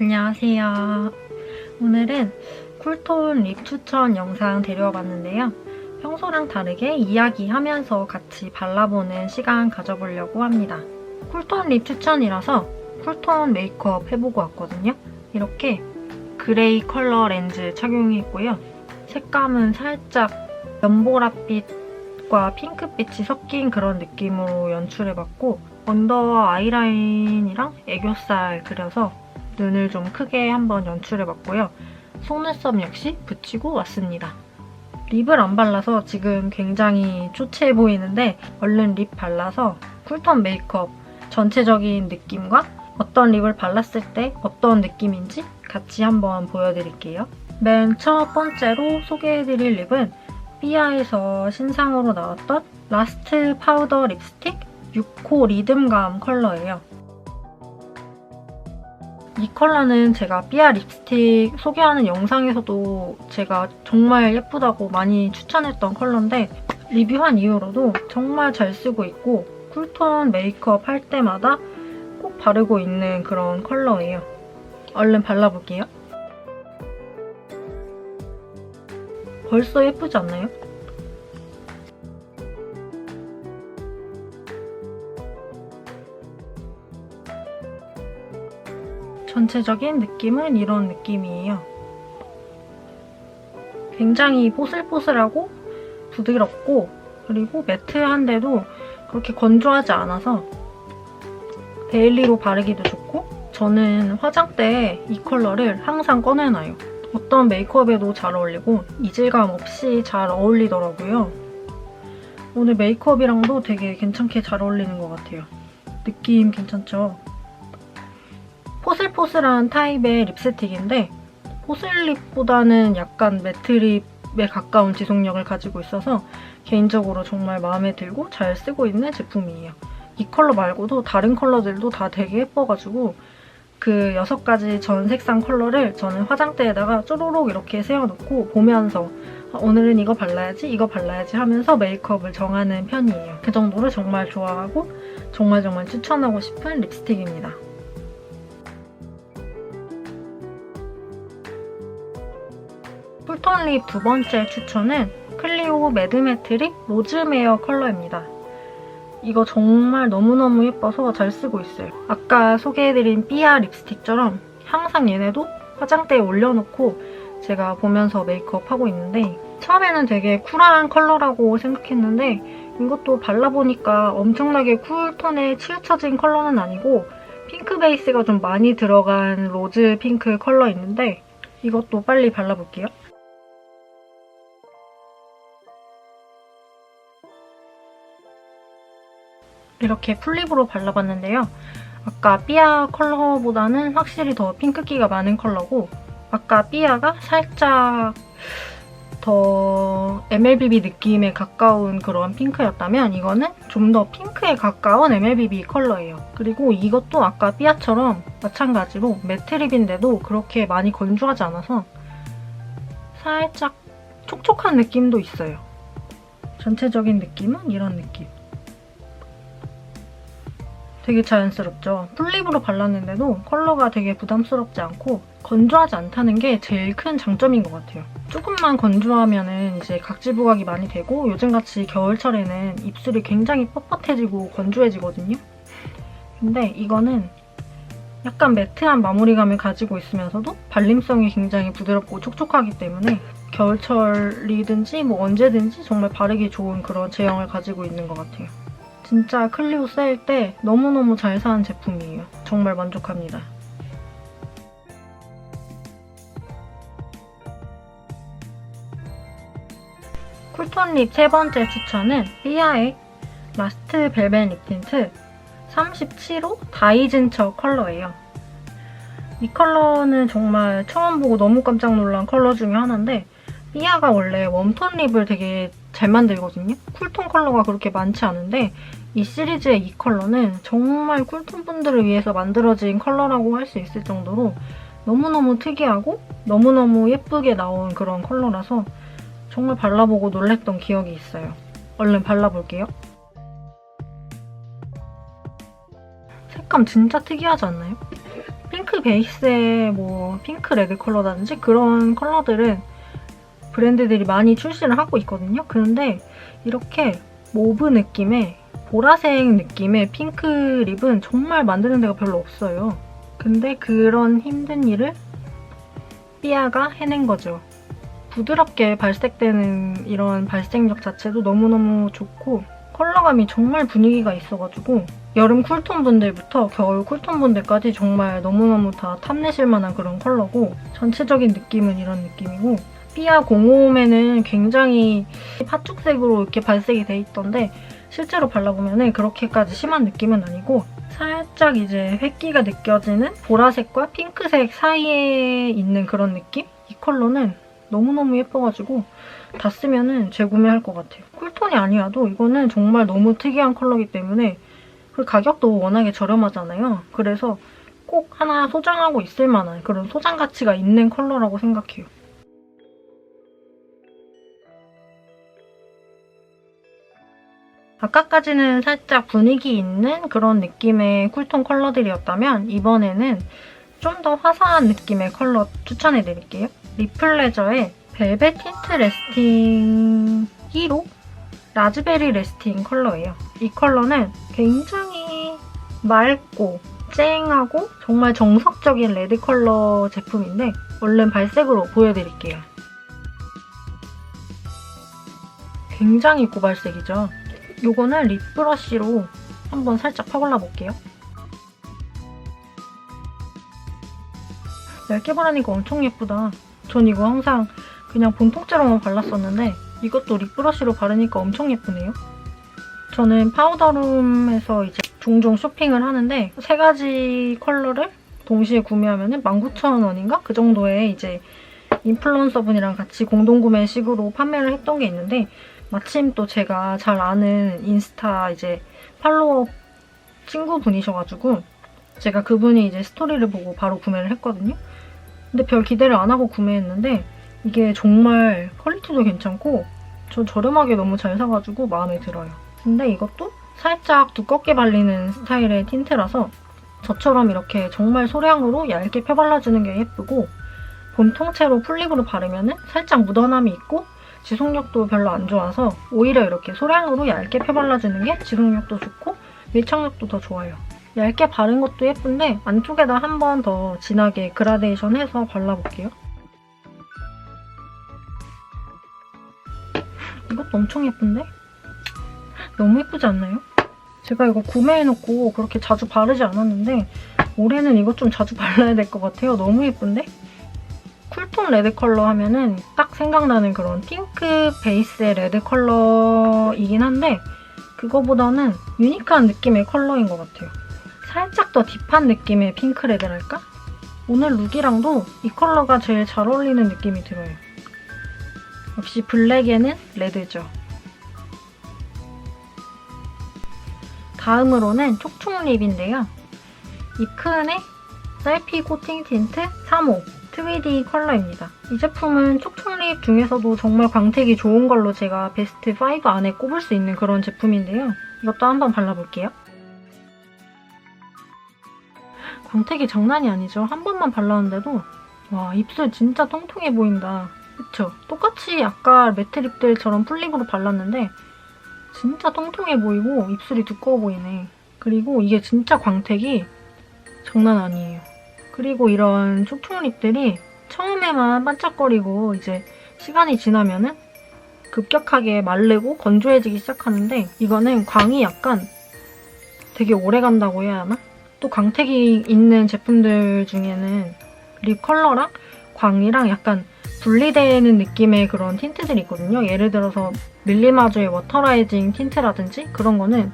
안녕하세요. 오늘은 쿨톤 립 추천 영상 데려와 봤는데요. 평소랑 다르게 이야기하면서 같이 발라보는 시간 가져보려고 합니다. 쿨톤 립 추천이라서 쿨톤 메이크업 해보고 왔거든요. 이렇게 그레이 컬러 렌즈 착용했고요. 색감은 살짝 연보라빛과 핑크빛이 섞인 그런 느낌으로 연출해봤고 언더 아이라인이랑 애교살 그려서 눈을 좀 크게 한번 연출해봤고요. 속눈썹 역시 붙이고 왔습니다. 립을 안 발라서 지금 굉장히 초췌해 보이는데 얼른 립 발라서 쿨톤 메이크업 전체적인 느낌과 어떤 립을 발랐을 때 어떤 느낌인지 같이 한번 보여드릴게요. 맨 첫 번째로 소개해드릴 립은 삐아에서 신상으로 나왔던 라스트 파우더 립스틱 6호 리듬감 컬러예요. 이 컬러는 제가 삐아 립스틱 소개하는 영상에서도 제가 정말 예쁘다고 많이 추천했던 컬러인데 리뷰한 이후로도 정말 잘 쓰고 있고 쿨톤 메이크업 할 때마다 꼭 바르고 있는 그런 컬러예요. 얼른 발라볼게요. 벌써 예쁘지 않나요? 전체적인 느낌은 이런 느낌이에요. 굉장히 뽀슬뽀슬하고 부드럽고 그리고 매트한데도 그렇게 건조하지 않아서 데일리로 바르기도 좋고 저는 화장대에 이 컬러를 항상 꺼내놔요. 어떤 메이크업에도 잘 어울리고 이질감 없이 잘 어울리더라고요. 오늘 메이크업이랑도 되게 괜찮게 잘 어울리는 것 같아요. 느낌 괜찮죠? 포슬포슬한 타입의 립스틱인데 포슬립보다는 약간 매트립에 가까운 지속력을 가지고 있어서 개인적으로 정말 마음에 들고 잘 쓰고 있는 제품이에요. 이 컬러 말고도 다른 컬러들도 다 되게 예뻐가지고 그 여섯 가지 전 색상 컬러를 저는 화장대에다가 쪼로록 이렇게 세워놓고 보면서 아, 오늘은 이거 발라야지 이거 발라야지 하면서 메이크업을 정하는 편이에요. 그 정도로 정말 좋아하고 정말 정말 추천하고 싶은 립스틱입니다. 쿨톤 립두 번째 추천은 클리오 매드매트 립 로즈메어 컬러입니다. 이거 정말 너무너무 예뻐서 잘 쓰고 있어요. 아까 소개해드린 삐아 립스틱처럼 항상 얘네도 화장대에 올려놓고 제가 보면서 메이크업 하고 있는데 처음에는 되게 쿨한 컬러라고 생각했는데 이것도 발라보니까 엄청나게 쿨톤에 치우쳐진 컬러는 아니고 핑크 베이스가 좀 많이 들어간 로즈 핑크 컬러 있는데 이것도 빨리 발라볼게요. 이렇게 풀립으로 발라봤는데요. 아까 삐아 컬러보다는 확실히 더 핑크기가 많은 컬러고 아까 삐아가 살짝 더 MLBB 느낌에 가까운 그런 핑크였다면 이거는 좀 더 핑크에 가까운 MLBB 컬러예요. 그리고 이것도 아까 삐아처럼 마찬가지로 매트 립인데도 그렇게 많이 건조하지 않아서 살짝 촉촉한 느낌도 있어요. 전체적인 느낌은 이런 느낌. 되게 자연스럽죠. 풀립으로 발랐는데도 컬러가 되게 부담스럽지 않고 건조하지 않다는 게 제일 큰 장점인 것 같아요. 조금만 건조하면은 이제 각질 부각이 많이 되고 요즘같이 겨울철에는 입술이 굉장히 뻣뻣해지고 건조해지거든요. 근데 이거는 약간 매트한 마무리감을 가지고 있으면서도 발림성이 굉장히 부드럽고 촉촉하기 때문에 겨울철이든지 뭐 언제든지 정말 바르기 좋은 그런 제형을 가지고 있는 것 같아요. 진짜 클리오 쌓일 때 너무너무 잘 사는 제품이에요. 정말 만족합니다. 쿨톤 립 세 번째 추천은 삐아의 라스트 벨벳 립 틴트 37호 다이즌처 컬러예요. 이 컬러는 정말 처음 보고 너무 깜짝 놀란 컬러 중에 하나인데 삐아가 원래 웜톤 립을 되게 잘 만들거든요. 쿨톤 컬러가 그렇게 많지 않은데 이 시리즈의 이 컬러는 정말 쿨톤 분들을 위해서 만들어진 컬러라고 할 수 있을 정도로 너무너무 특이하고 너무너무 예쁘게 나온 그런 컬러라서 정말 발라보고 놀랬던 기억이 있어요. 얼른 발라볼게요. 색감 진짜 특이하지 않나요? 핑크 베이스의 뭐 핑크 레드 컬러라든지 그런 컬러들은 브랜드들이 많이 출시를 하고 있거든요. 그런데 이렇게 모브 느낌의 보라색 느낌의 핑크 립은 정말 만드는 데가 별로 없어요. 근데 그런 힘든 일을 삐아가 해낸 거죠. 부드럽게 발색되는 이런 발색력 자체도 너무너무 좋고 컬러감이 정말 분위기가 있어가지고 여름 쿨톤 분들부터 겨울 쿨톤 분들까지 정말 너무너무 다 탐내실 만한 그런 컬러고 전체적인 느낌은 이런 느낌이고 삐아 05홈에는 굉장히 팥죽색으로 이렇게 발색이 돼 있던데 실제로 발라보면 그렇게까지 심한 느낌은 아니고 살짝 이제 획기가 느껴지는 보라색과 핑크색 사이에 있는 그런 느낌? 이 컬러는 너무너무 예뻐가지고 다 쓰면은 재구매할 것 같아요. 쿨톤이 아니어도 이거는 정말 너무 특이한 컬러이기 때문에 그 가격도 워낙에 저렴하잖아요. 그래서 꼭 하나 소장하고 있을 만한 그런 소장 가치가 있는 컬러라고 생각해요. 아까까지는 살짝 분위기 있는 그런 느낌의 쿨톤 컬러들이었다면 이번에는 좀 더 화사한 느낌의 컬러 추천해드릴게요. 리플레저의 벨벳 틴트 레스팅 1호 라즈베리 레스팅 컬러예요. 이 컬러는 굉장히 맑고 쨍하고 정말 정석적인 레드 컬러 제품인데 얼른 발색으로 보여드릴게요. 굉장히 고발색이죠. 요거는 립 브러쉬로 한번 살짝 파골라 볼게요. 얇게 바르니까 엄청 예쁘다. 전 이거 항상 그냥 본통째로만 발랐었는데 이것도 립 브러쉬로 바르니까 엄청 예쁘네요. 저는 파우더룸에서 이제 종종 쇼핑을 하는데 세 가지 컬러를 동시에 구매하면 19,000원인가? 그 정도에 이제 인플루언서분이랑 같이 공동구매식으로 판매를 했던 게 있는데 마침 또 제가 잘 아는 인스타 이제 팔로워 친구분이셔가지고 제가 그분이 이제 스토리를 보고 바로 구매를 했거든요. 근데 별 기대를 안 하고 구매했는데 이게 정말 퀄리티도 괜찮고 전 저렴하게 너무 잘 사가지고 마음에 들어요. 근데 이것도 살짝 두껍게 발리는 스타일의 틴트라서 저처럼 이렇게 정말 소량으로 얇게 펴발라주는 게 예쁘고 본 통째로 풀립으로 바르면 살짝 묻어남이 있고 지속력도 별로 안 좋아서 오히려 이렇게 소량으로 얇게 펴발라주는 게 지속력도 좋고 밀착력도 더 좋아요. 얇게 바른 것도 예쁜데 안쪽에다 한 번 더 진하게 그라데이션 해서 발라볼게요. 이것도 엄청 예쁜데? 너무 예쁘지 않나요? 제가 이거 구매해놓고 그렇게 자주 바르지 않았는데 올해는 이것 좀 자주 발라야 될 것 같아요. 너무 예쁜데? 쿨톤 레드 컬러 하면은 딱 생각나는 그런 핑크 베이스의 레드 컬러이긴 한데 그거보다는 유니크한 느낌의 컬러인 것 같아요. 살짝 더 딥한 느낌의 핑크 레드랄까? 오늘 룩이랑도 이 컬러가 제일 잘 어울리는 느낌이 들어요. 역시 블랙에는 레드죠. 다음으로는 촉촉 립인데요. 이큰의 셀피 코팅 틴트 3호 2D 컬러입니다. 이 제품은 촉촉립 중에서도 정말 광택이 좋은 걸로 제가 베스트 5 안에 꼽을 수 있는 그런 제품인데요. 이것도 한번 발라볼게요. 광택이 장난이 아니죠. 한 번만 발랐는데도 와 입술 진짜 통통해 보인다. 그쵸? 똑같이 아까 매트 립들처럼 풀립으로 발랐는데 진짜 통통해 보이고 입술이 두꺼워 보이네. 그리고 이게 진짜 광택이 장난 아니에요. 그리고 이런 촉촉 립들이 처음에만 반짝거리고 이제 시간이 지나면은 급격하게 마르고 건조해지기 시작하는데 이거는 광이 약간 되게 오래 간다고 해야 하나? 또 광택이 있는 제품들 중에는 립 컬러랑 광이랑 약간 분리되는 느낌의 그런 틴트들이 있거든요. 예를 들어서 밀리마조의 워터라이징 틴트라든지 그런 거는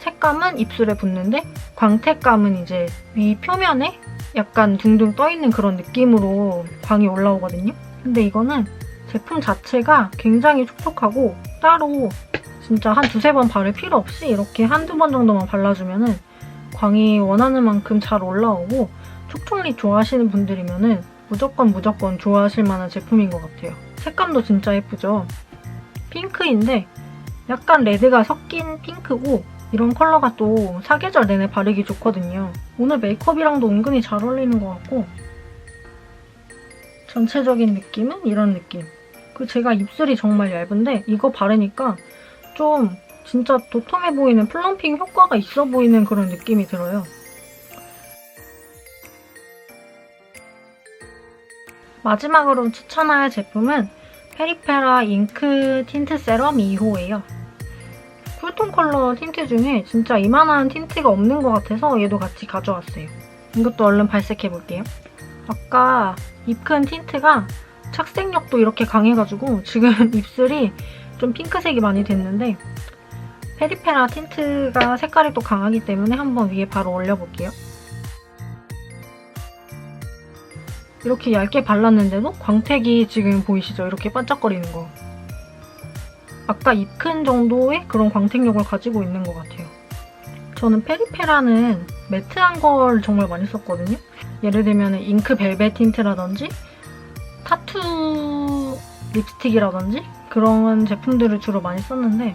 색감은 입술에 붙는데 광택감은 이제 위 표면에 약간 둥둥 떠있는 그런 느낌으로 광이 올라오거든요. 근데 이거는 제품 자체가 굉장히 촉촉하고 따로 진짜 한 두세 번 바를 필요 없이 이렇게 한두 번 정도만 발라주면은 광이 원하는 만큼 잘 올라오고 촉촉립 좋아하시는 분들이면은 무조건 무조건 좋아하실 만한 제품인 것 같아요. 색감도 진짜 예쁘죠? 핑크인데 약간 레드가 섞인 핑크고 이런 컬러가 또 사계절 내내 바르기 좋거든요. 오늘 메이크업이랑도 은근히 잘 어울리는 것 같고 전체적인 느낌은 이런 느낌. 그 제가 입술이 정말 얇은데 이거 바르니까 좀 진짜 도톰해 보이는 플럼핑 효과가 있어 보이는 그런 느낌이 들어요. 마지막으로 추천할 제품은 페리페라 잉크 틴트 세럼 2호예요. 쿨톤 컬러 틴트 중에 진짜 이만한 틴트가 없는 것 같아서 얘도 같이 가져왔어요. 이것도 얼른 발색해 볼게요. 아까 입 큰 틴트가 착색력도 이렇게 강해가지고 지금 입술이 좀 핑크색이 많이 됐는데 페리페라 틴트가 색깔이 또 강하기 때문에 한번 위에 바로 올려볼게요. 이렇게 얇게 발랐는데도 광택이 지금 보이시죠? 이렇게 반짝거리는 거. 아까 입 큰 정도의 그런 광택력을 가지고 있는 것 같아요. 저는 페리페라는 매트한 걸 정말 많이 썼거든요. 예를 들면 잉크 벨벳 틴트라든지 타투 립스틱이라든지 그런 제품들을 주로 많이 썼는데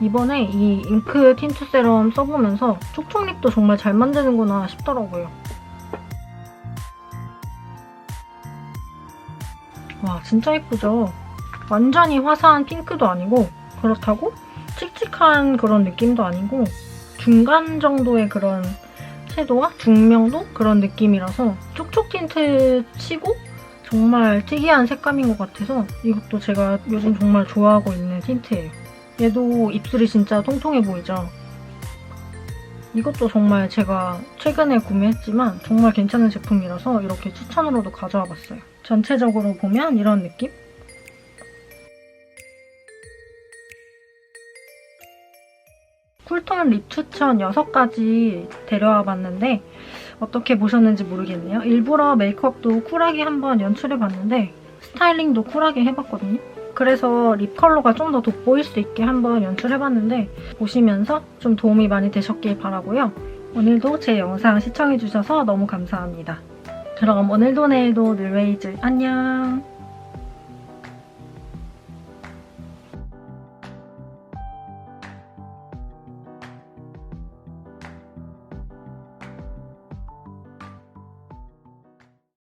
이번에 이 잉크 틴트 세럼 써보면서 촉촉립도 정말 잘 만드는구나 싶더라고요. 와 진짜 예쁘죠? 완전히 화사한 핑크도 아니고 그렇다고 칙칙한 그런 느낌도 아니고 중간 정도의 그런 섀도와 중명도 그런 느낌이라서 촉촉 틴트 치고 정말 특이한 색감인 것 같아서 이것도 제가 요즘 정말 좋아하고 있는 틴트예요. 얘도 입술이 진짜 통통해 보이죠? 이것도 정말 제가 최근에 구매했지만 정말 괜찮은 제품이라서 이렇게 추천으로도 가져와 봤어요. 전체적으로 보면 이런 느낌? 쿨톤 립 추천 6가지 데려와 봤는데 어떻게 보셨는지 모르겠네요. 일부러 메이크업도 쿨하게 한번 연출해 봤는데 스타일링도 쿨하게 해봤거든요. 그래서 립 컬러가 좀 더 돋보일 수 있게 한번 연출해봤는데 보시면서 좀 도움이 많이 되셨길 바라고요. 오늘도 제 영상 시청해주셔서 너무 감사합니다. 그럼 오늘도 내일도 늘웨이즈 안녕!